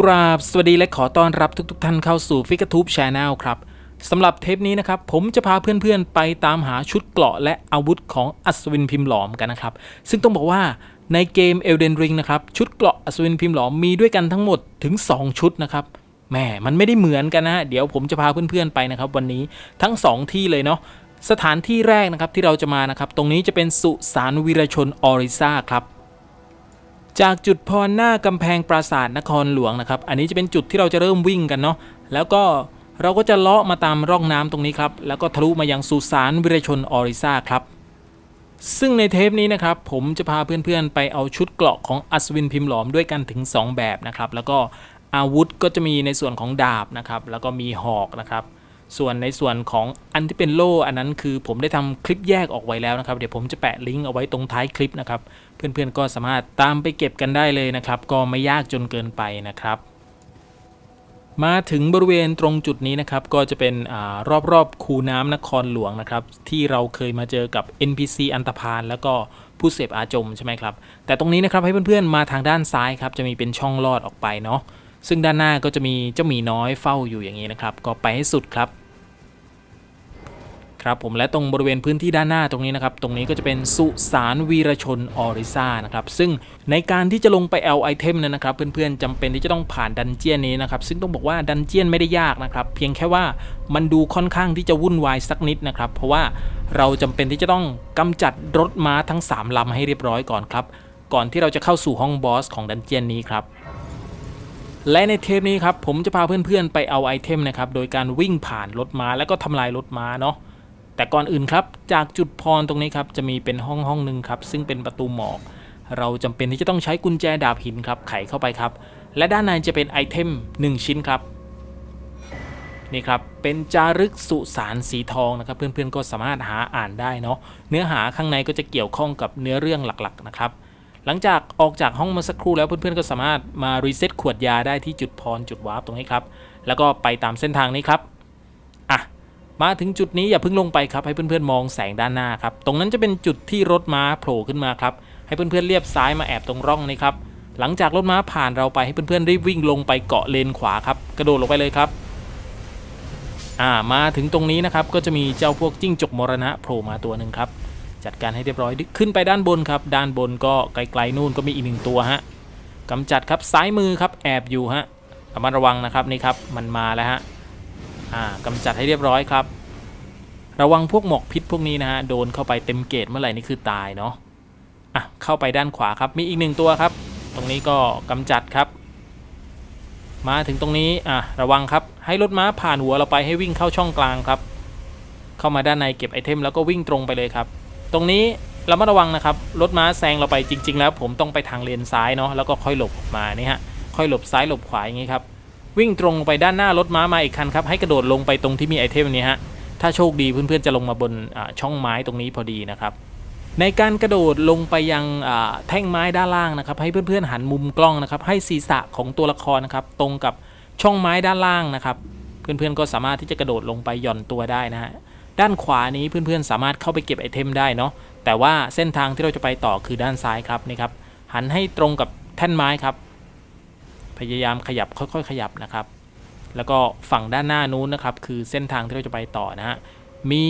กราบ สวัสดีและขอต้อนรับทุกๆท่านเข้าสู่ฟิกทูบชาแนลครับสำหรับเทปนี้นะครับ ผมจะพาเพื่อนๆไปตามหาชุดเกราะและอาวุธของอัศวินพิมพ์หลอมกันนะครับ ซึ่งต้องบอกว่าในเกม Elden Ring นะครับ ชุดเกราะอัศวินพิมพ์หลอมมีด้วยกันทั้งหมดถึง 2 ชุดนะครับแหมมันไม่ได้เหมือนกันนะฮะเดี๋ยวผมจะพาเพื่อนๆไปนะครับ วันนี้ทั้ง 2 ที่เลยเนาะสถานที่แรกนะครับที่เราจะมานะครับตรงนี้จะเป็นสุสานวีรชนออริซาครับ จากจุดพรหน้ากำแพงปราสาทนครหลวงนะครับ อันนี้จะเป็นจุดที่เราจะเริ่มวิ่งกันเนาะแล้วก็เราก็จะเลาะมาตามร่องน้ำตรงนี้ครับ แล้วก็ทะลุมายังสุสานวิรชนออริซาครับ ซึ่งในเทปนี้นะครับ ผมจะพาเพื่อนๆ ไปเอาชุดเกราะของอัศวินพิมพ์หลอมด้วยกันถึง 2 แบบนะครับ แล้วก็อาวุธก็จะมีในส่วนของดาบนะครับ แล้วก็มีหอกนะครับ ส่วนในส่วนของอันที่เป็นโล่อันนั้นคือผมได้ทำคลิปแยกออกไว้แล้วนะครับ เดี๋ยวผมจะแปะลิงก์เอาไว้ตรงท้ายคลิปนะครับ เพื่อนๆก็สามารถตามไปเก็บกันได้เลยนะครับ ก็ไม่ยากจนเกินไปนะครับ มาถึงบริเวณตรงจุดนี้นะครับ ก็จะเป็นอรอบๆคูน้ำนครหลวงนะครับ ที่เราเคยมาเจอกับ NPC อันตพานแล้วก็ผู้เสพอาจมใช่ไหมครับ แต่ตรงนี้นะครับให้เพื่อนๆมาทางด้านซ้ายครับจะมีเป็นช่องลอดออกไปเนาะซึ่งด้านหน้าก็จะมีเจ้าหมีน้อยเฝ้าอยู่อย่างนี้นะครับ ก็ไปให้สุดครับ ครับผมและตรงบริเวณพื้นที่ด้านหน้าตรงนี้นะครับ ตรงนี้ก็จะเป็นสุสานวีรชนออริซานะครับ ซึ่งในการที่จะลงไปเอาไอเทมนั้นนะครับ เพื่อนๆจำเป็นที่จะต้องผ่านดันเจียนนี้นะครับ ซึ่งต้องบอกว่าดันเจียนไม่ได้ยากนะครับ เพียงแค่ว่ามันดูค่อนข้างที่จะวุ่นวายสักนิดนะครับ เพราะว่าเราจำเป็นที่จะต้องกำจัดรถม้าทั้ง 3ลำให้เรียบร้อยก่อนครับ ก่อนที่เราจะเข้าสู่ห้องบอสของดันเจียนนี้ครับและในเทปนี้ครับผมจะพาเพื่อนๆไปเอาไอเทมนะครับโดยการวิ่งผ่านรถม้าแล้วก็ทำลายรถม้าเนาะ แต่ก่อนอื่นครับ จากจุดพรตรงนี้ครับจะมีเป็นห้องห้องหนึ่งครับ ซึ่งเป็นประตูหมอก เราจำเป็นที่จะต้องใช้กุญแจดาบหินครับไขเข้าไปครับ และด้านในจะเป็นไอเทม 1 ชิ้นครับนี่ครับ เป็นจารึกสุสานสีทองนะครับ เพื่อนๆก็สามารถหาอ่านได้เนาะเนื้อหาข้างในก็จะเกี่ยวข้องกับเนื้อเรื่องหลักๆนะครับ หลังจากออกจากห้องมื่อสักครู่แล้วเพื่อนๆก็สามารถมารีเซ็ตขวดยาได้ที่จุดพรจุดวาร์ปตรงนี้ครับแล้วก็ไปตามเส้นทางนี้ครับ มาถึงจุดนี้อย่าเพิ่งลงไปครับให้เพื่อนๆมองแสงด้านหน้าครับตรงนั้นจะเป็นจุดที่รถม้าโผล่ขึ้นมาครับให้เพื่อนๆเลียบซ้ายมาแอบตรงร่องนี้ครับหลังจากรถม้าผ่านเราไปให้เพื่อนๆรีบวิ่งลงไปเกาะเลนขวาครับกระโดดลงไปเลยครับอ่ามาถึงตรงนี้นะครับก็จะมีเจ้าพวกจิ้งจกมรณะโผล่มาตัวหนึ่งครับจัดการให้เรียบร้อยขึ้นไปด้านบนครับด้านบนก็ไกลๆนู่นก็มีอีกหนึ่งตัวฮะกำจัดครับซ้ายมือครับแอบอยู่ฮะระมัดระวังนะครับนี่ครับมันมาแล้วฮะ อ่ากำจัดให้เรียบร้อยครับ ระวังพวกหมอกพิษพวกนี้นะฮะโดนเข้าไปเต็มเกตเมื่อไหร่นี่คือตายเนาะอะเข้าไปด้านขวาครับมีอีกหนึ่งตัวครับ ตรงนี้ก็กำจัดครับ มาถึงตรงนี้อะระวังครับให้รถม้าผ่านหัวเราไปให้วิ่งเข้าช่องกลางครับ เข้ามาด้านในเก็บไอเทมแล้วก็วิ่งตรงไปเลยครับ ตรงนี้เรามาระวังนะครับรถม้าแซงเราไปจริง ๆ แล้ว ผมต้องไปทางเลนซ้ายเนาะแล้วก็ค่อยหลบออกมานี่ฮะค่อยหลบซ้ายหลบขวาอย่างงี้ครับ วิ่งตรงไปด้านหน้ารถม้ามาอีกคันครับให้กระโดดลงไปตรงที่มีไอเทมนี้ฮะถ้าโชคดีเพื่อนๆจะลงมาบนช่องไม้ตรงนี้พอดีนะครับในการกระโดดลงไปยังแท่งไม้ด้านล่างนะครับ ให้เพื่อนๆหันมุมกล้องนะครับ ให้ศีรษะของตัวละครนะครับ ตรงกับช่องไม้ด้านล่างนะครับ เพื่อนๆก็สามารถที่จะกระโดดลงไปหย่อนตัวได้นะฮะด้านขวานี้เพื่อนๆสามารถเข้าไปเก็บไอเทมได้เนาะแต่ว่าเส้นทางที่เราจะไปต่อคือด้านซ้ายครับนี่ครับหันให้ตรงกับแท่นไม้ครับ พยายามขยับค่อยๆ ขยับนะครับ แล้วก็ฝั่งด้านหน้านู้นนะครับ คือเส้นทางที่เราจะไปต่อนะฮะมี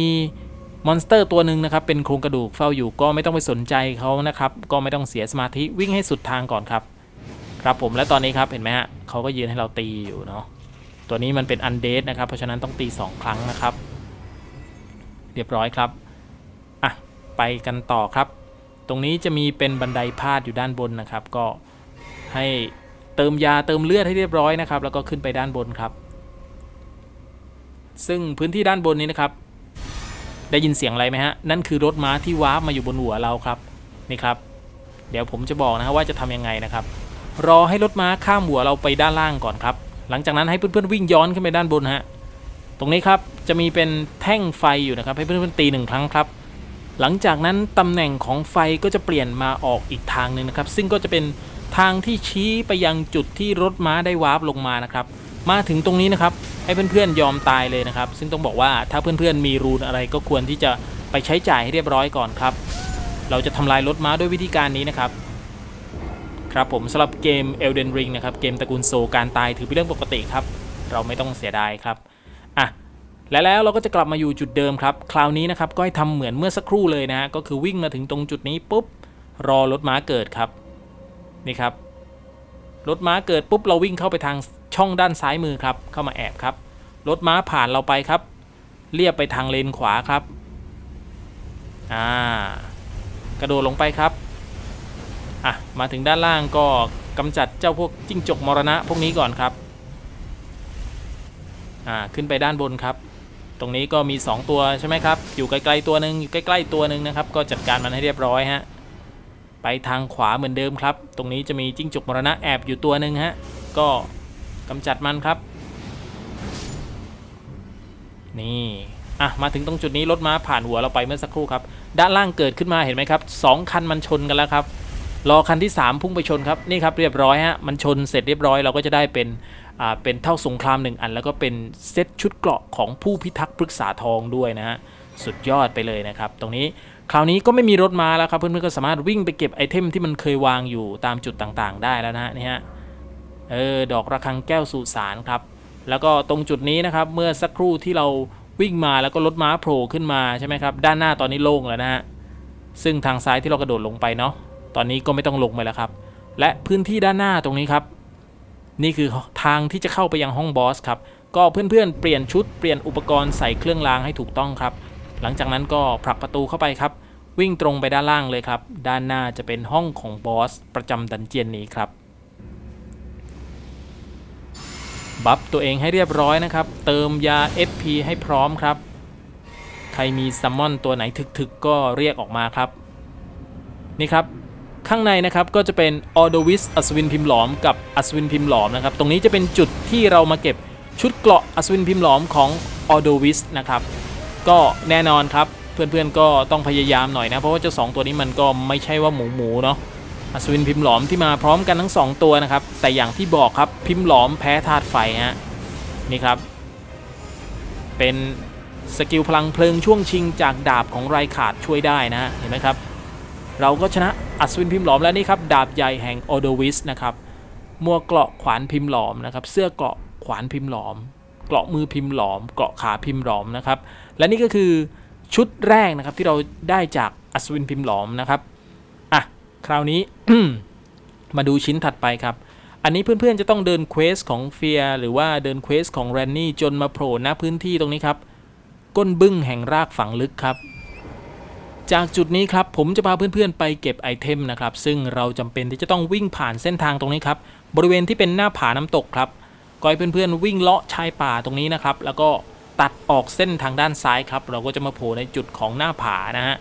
มอนสเตอร์ตัวหนึ่งนะครับ เป็นโครงกระดูกเฝ้าอยู่ก็ไม่ต้องไปสนใจเขานะครับ ก็ไม่ต้องเสียสมาธิวิ่งให้สุดทางก่อนครับ ครับผมและตอนนี้ครับเห็นไหมฮะเขาก็ยืนให้เราตีอยู่เนาะตัวนี้มันเป็นอันเดสนะครับ เพราะฉะนั้นต้องตี 2 ครั้งนะครับ เรียบร้อยครับอะไปกันต่อครับ ตรงนี้จะมีเป็นบันไดพาดอยู่ด้านบนนะครับ ก็ให้ เติมยาเติมเลือดให้เรียบร้อยนะครับ แล้วก็ขึ้นไปด้านบนครับ ซึ่งพื้นที่ด้านบนนี้นะครับ ได้ยินเสียงอะไรไหมฮะ นั่นคือรถม้าที่วาร์ปมาอยู่บนหัวเราครับ นี่ครับ เดี๋ยวผมจะบอกนะฮะว่าจะทำยังไงนะครับ รอให้รถม้าข้ามหัวเราไปด้านล่างก่อนครับ หลังจากนั้นให้เพื่อนๆวิ่งย้อนขึ้นไปด้านบนฮะ ตรงนี้ครับจะมีเป็นแท่งไฟอยู่นะครับ ให้เพื่อนๆตีหนึ่งครั้งครับหลังจากนั้นตำแหน่งของไฟก็จะเปลี่ยนมาออกอีกทางหนึ่งนะครับ ซึ่งก็จะเป็น ทางที่ชี้ไปยังจุดที่รถม้าได้วาร์ปลงมานะครับ มาถึงตรงนี้นะครับ ให้เพื่อนๆยอมตายเลยนะครับ ซึ่งต้องบอกว่าถ้าเพื่อนๆมีรูนอะไรก็ควรที่จะไปใช้จ่ายให้เรียบร้อยก่อนครับ เราจะทำลายรถม้าด้วยวิธีการนี้นะครับ ครับผมสำหรับเกม Elden Ring นะครับเกมตระกูลโซการตายถือเป็นเรื่องปกติครับ เราไม่ต้องเสียดายครับอะและแล้วเราก็จะกลับมาอยู่จุดเดิมครับ คราวนี้นะครับก็ให้ทำเหมือนเมื่อสักครู่เลยนะฮะก็คือวิ่งมาถึงตรงจุดนี้ปุ๊บรอรถม้าเกิดครับ นี่ครับรถม้าเกิดปุ๊บเราวิ่งเข้าไปทางช่องด้านซ้ายมือครับ เข้ามาแอบครับรถม้าผ่านเราไปครับ เรียบไปทางเลนขวาครับอ่ากระโดดลงไปครับอะมาถึงด้านล่างก็กำจัดเจ้าพวกจิ้งจกมรณะพวกนี้ก่อนครับอ่าขึ้นไปด้านบนครับ ตรงนี้ก็มี 2 ตัวใช่ไหมครับ อยู่ไกลๆตัวหนึ่งอยู่ใกล้ ๆ ตัวหนึ่งนะครับ ก็จัดการมันให้เรียบร้อยฮะ ไปทางขวาเหมือนเดิมครับ ตรงนี้จะมีจิ้งจกมรณะแอบอยู่ตัวหนึ่งฮะ ก็กำจัดมันครับ นี่อะมาถึงตรงจุดนี้รถม้าผ่านหัวเราไปเมื่อสักครู่ครับ ด้านล่างเกิดขึ้นมาเห็นไหมครับสองคันมันชนกันแล้วครับรอคันที่ 3 พุ่งไปชนครับนี่ครับเรียบร้อยฮะมันชนเสร็จเรียบร้อยเราก็จะได้เป็นอ่าเป็นเท่าสงครามหนึ่งอัน แล้วก็เป็นเซตชุดเกราะของผู้พิทักษ์ปรึกษาทองด้วยนะฮะสุดยอดไปเลยนะครับ ตรงนี้ คราวนี้ก็ไม่มีรถมาแล้วครับเพื่อนๆก็สามารถวิ่งไปเก็บไอเทมที่มันเคยวางอยู่ตามจุดต่างๆ ได้แล้วนะฮะนี่ฮะเออดอกระฆังแก้วสุสานครับ แล้วก็ตรงจุดนี้นะครับเมื่อสักครู่ที่เราวิ่งมาแล้วก็รถม้าโผล่ขึ้นมาใช่ไหมครับด้านหน้าตอนนี้โล่งแล้วนะฮะซึ่งทางซ้ายที่เรากระโดดลงไปเนาะตอนนี้ก็ไม่ต้องลงไปแล้วครับ และพื้นที่ด้านหน้าตรงนี้ครับนี่คือทางที่จะเข้าไปยังห้องบอสครับ ก็เพื่อนๆเปลี่ยนชุดเปลี่ยนอุปกรณ์ใส่เครื่องรางให้ถูกต้องครับ หลังจากนั้นก็ผลักประตูเข้าไปครับ วิ่งตรงไปด้านล่างเลยครับ ด้านหน้าจะเป็นห้องของบอสประจำดันเจียนนี้ครับ บัฟตัวเองให้เรียบร้อยนะครับ เติมยา FP ให้พร้อมครับ ใครมีซัมมอนตัวไหนถึกๆ ก็เรียกออกมาครับ นี่ครับข้างในนะครับก็จะเป็นออโดวิสอัศวินพิมพ์หลอมกับอัศวินพิมพ์หลอมนะครับตรงนี้จะเป็นจุดที่เรามาเก็บชุดเกราะอัศวินพิมพ์หลอมของออโดวิสนะครับ ก็แน่นอนครับเพื่อนๆก็ต้องพยายามหน่อยนะ เพราะว่าเจ้าสองตัวนี้มันก็ไม่ใช่ว่าหมูหมูเนาะอัศวินพิมพ์หลอมที่มาพร้อมกันทั้ง 2 ตัวนะครับ แต่อย่างที่บอกครับพิมพ์หลอมแพ้ธาตุไฟฮะนี่ครับ เป็นสกิลพลังเพลิงช่วงชิงจากดาบของไรขาดช่วยได้นะเห็นไหมครับ เราก็ชนะอัศวินพิมพ์หลอมแล้วนี่ครับ ดาบใหญ่แห่งออโดวิสนะครับมัวเกราะขวานพิมพ์หลอมนะครับ เสื้อเกราะขวานพิมพ์หลอม กราะมือพิมพ์หลอม เกราะขาพิมพ์หลอมนะครับ และนี่ก็คือชุดแรกนะครับที่เราได้จากอัศวินพิมพ์หลอมนะครับอะคราวนี้ มาดูชิ้นถัดไปครับ อันนี้เพื่อนๆจะต้องเดินเควสของเฟียหรือว่าเดินเควสของแรนนี่จนมาโผล่ณพื้นที่ตรงนี้ครับ ก้นบึ้งแห่งรากฝังลึกครับจากจุดนี้ครับผมจะพาเพื่อนๆไปเก็บไอเทมนะครับ ซึ่งเราจำเป็นที่จะต้องวิ่งผ่านเส้นทางตรงนี้ครับ บริเวณที่เป็นหน้าผาน้ำตกครับ ก็ให้เพื่อนๆวิ่งเลาะชายป่าตรงนี้นะครับ แล้วก็ตัดออกเส้นทางด้านซ้ายครับ เราก็จะมาโผล่ในจุดของหน้าผานะฮะ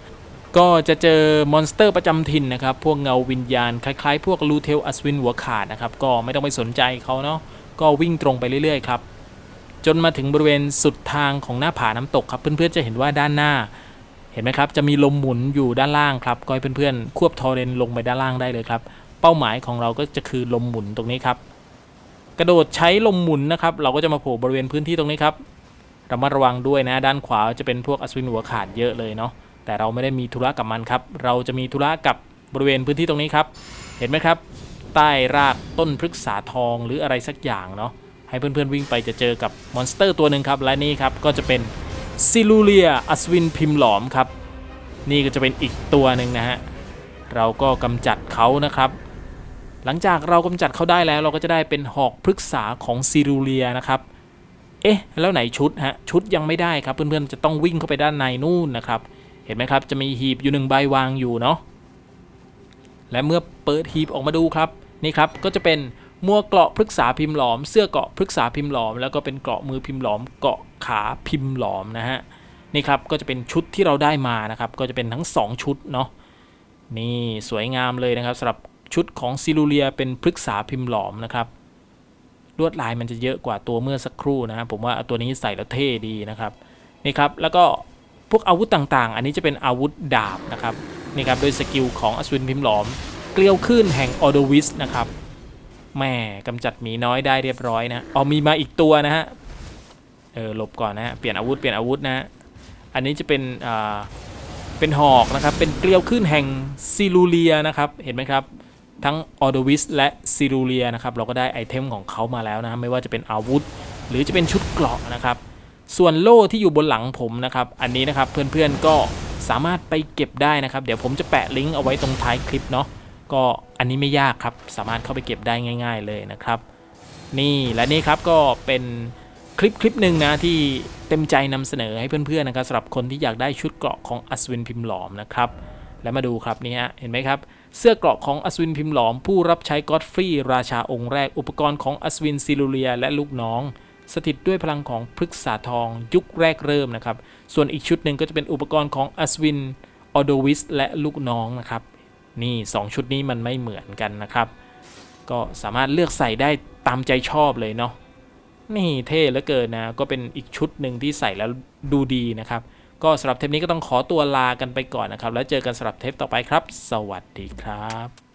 ก็จะเจอมอนสเตอร์ประจำถิ่นนะครับ พวกเงาวิญญาณคล้ายๆ พวกลูเทลอัศวินหัวขาดนะครับ ก็ไม่ต้องไปสนใจเขาเนาะก็วิ่งตรงไปเรื่อยๆครับ จนมาถึงบริเวณสุดทางของหน้าผาน้ำตกครับ เพื่อนๆจะเห็นว่าด้านหน้า เห็นไหมครับ จะมีลมหมุนอยู่ด้านล่างครับ ก็ให้เพื่อนๆควบทอร์เรนลงไปด้านล่างได้เลยครับ เป้าหมายของเราก็จะคือลมหมุนตรงนี้ครับ กระโดดใช้ลมหมุนนะครับเราก็จะมาโผล่บริเวณพื้นที่ตรงนี้ครับระมัดระวังด้วยนะด้านขวาจะเป็นพวกอัศวินหัวขาดเยอะเลยเนาะแต่เราไม่ได้มีธุระกับมันครับเราจะมีธุระกับบริเวณพื้นที่ตรงนี้ครับ เห็นไหมครับ ใต้รากต้นพฤกษาทองหรืออะไรสักอย่างเนาะให้เพื่อนๆวิ่งไปจะเจอกับมอนสเตอร์ตัวหนึ่งครับและนี่ครับก็จะเป็นซิลูเลียอัศวินพิมพ์หลอมครับ นี่ก็จะเป็นอีกตัวหนึ่งนะฮะเราก็กำจัดเขานะครับ หลังจากเรากำจัดเขาได้แล้ว เราก็จะได้เป็นหอกพฤกษาของซิลูเลียนะครับ เอ๊ะ แล้วไหนชุดฮะ ชุดยังไม่ได้ครับ เพื่อนๆ จะต้องวิ่งเข้าไปด้านในนู่นนะครับ เห็นไหมครับ จะมีหีบอยู่หนึ่งใบวางอยู่เนาะ และเมื่อเปิดหีบออกมาดูครับ นี่ครับ ก็จะเป็นมัวเกราะพฤกษาพิมพ์หลอม เสื้อเกราะพฤกษาพิมพ์หลอม แล้วก็เป็นเกราะมือพิมพ์หลอม เกราะขาพิมพ์หลอมนะฮะ นี่ครับ ก็จะเป็นชุดที่เราได้มานะครับ ก็จะเป็นทั้ง 2 ชุดเนาะ นี่สวยงามเลยนะครับสำหรับ ชุดของซิลูเลียเป็นพฤกษาพิมพ์หลอมนะครับ ลวดลายมันจะเยอะกว่าตัวเมื่อสักครู่นะครับผมว่าตัวนี้ใส่แล้วเท่ดีนะครับนี่ครับแล้วก็พวกอาวุธต่างๆ อันนี้จะเป็นอาวุธดาบนะครับนี่ครับโดยสกิลของอัศวินพิมพ์หลอม เกลียวขึ้นแห่งออโดวิสนะครับแม่กำจัดหมีน้อยได้เรียบร้อยนะเอามีมาอีกตัวนะฮะเออหลบก่อนนะฮะเปลี่ยนอาวุธเปลี่ยนอาวุธนะฮะอันนี้จะเป็นอ่าเป็นหอกนะครับเป็นเกลียวขึ้นแห่งซิลูเลียนะครับเห็นไหมครับ ทั้งออโดวิสและซิรูเลียนะครับเราก็ได้ไอเทมของเขามาแล้วนะไม่ว่าจะเป็นอาวุธ หรือจะเป็นชุดเกราะนะครับ ส่วนโล่ที่อยู่บนหลังผมนะครับ อันนี้นะครับเพื่อนๆก็สามารถไปเก็บได้นะครับ เดี๋ยวผมจะแปะลิงก์เอาไว้ตรงท้ายคลิปเนาะก็อันนี้ไม่ยากครับ สามารถเข้าไปเก็บได้ง่าย ๆ เลยนะครับ นี่และนี่ครับก็เป็นคลิปคลิปหนึ่งนะที่เต็มใจนำเสนอให้เพื่อนๆนะครับสำหรับคนที่อยากได้ชุดเกราะของอัศวินพิมพ์หลอมนะครับ แล้วมาดูครับนี่ฮะเห็นไหมครับ เสื้อเกราะของอัศวินพิมพ์หลอมผู้รับใช้ก็อดฟรีราชาองค์แรกอุปกรณ์ของอัศวินซิลูเลียและลูกน้อง สถิตด้วยพลังของพฤกษาทองยุคแรกเริ่มนะครับ ส่วนอีกชุดหนึ่งก็จะเป็นอุปกรณ์ของอัศวินออโดวิสและลูกน้องนะครับ นี่ 2 ชุดนี้มันไม่เหมือนกันนะครับ ก็สามารถเลือกใส่ได้ตามใจชอบเลยเนาะนี่เท่เหลือเกินนะก็เป็นอีกชุดหนึ่งที่ใส่แล้วดูดีนะครับ ก็สำหรับเทปนี้ก็ต้องขอตัวลากันไปก่อนนะครับ แล้วเจอกันสำหรับเทปต่อไปครับ สวัสดีครับ